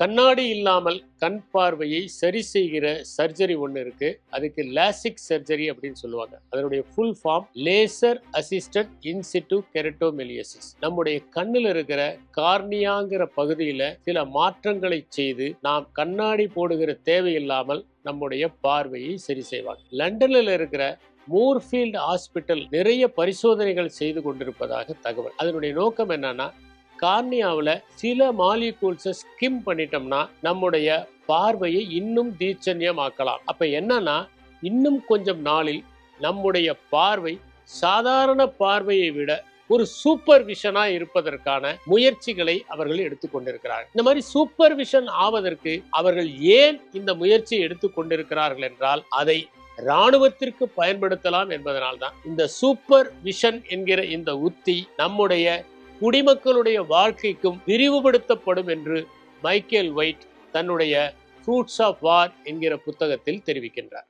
கண்ணாடி இல்லாமல் கண் பார்வையை சரி செய்கிற சர்ஜரி ஒன்று இருக்கு. அதுக்கு லாசிக் சர்ஜரி அப்படின்னு சொல்லுவாங்க. அதனுடைய full form laser assisted in situ keratomileusis நம்முடைய கண்ணில் இருக்கிற கார்னியாங்கிற பகுதியில் சில மாற்றங்களை செய்து நாம் கண்ணாடி போடுகிற தேவையில்லாமல் நம்முடைய பார்வையை சரி செய்வாங்க. லண்டனில் இருக்கிற மூர்ஃபீல்டு ஹாஸ்பிட்டல் நிறைய பரிசோதனைகள் செய்து கொண்டிருப்பதாக தகவல். அதனுடைய நோக்கம் என்னன்னா கார்னியாவில் சில மாலிகூல்ஸை ஸ்கிம் பண்ணிட்டோம்னா நம்முடைய பார்வையை இன்னும் தீட்சண்யமாக்கலாம். அப்போ என்னன்னா இன்னும் கொஞ்சம் நாளில் நம்முடைய பார்வை சாதாரண பார்வையை விட ஒரு சூப்பர் விஷனா இருப்பதற்கான முயற்சிகளை அவர்கள் எடுத்துக்கொண்டிருக்கிறார்கள் இந்த மாதிரி சூப்பர் விஷன் ஆவதற்கு அவர்கள் ஏன் இந்த முயற்சியை எடுத்துக்கொண்டிருக்கிறார்கள் என்றால் அதை இராணுவத்திற்கு பயன்படுத்தலாம் என்பதனால்தான். இந்த சூப்பர் விஷன் என்கிற இந்த உத்தி நம்முடைய குடிமக்களுடைய வாழ்க்கைக்கும் விரிவுபடுத்தப்படும் என்று மைக்கேல் ஒயிட் தன்னுடைய ஃப்ரூட்ஸ் ஆஃப் வார் என்கிற புத்தகத்தில் தெரிவிக்கின்றார்.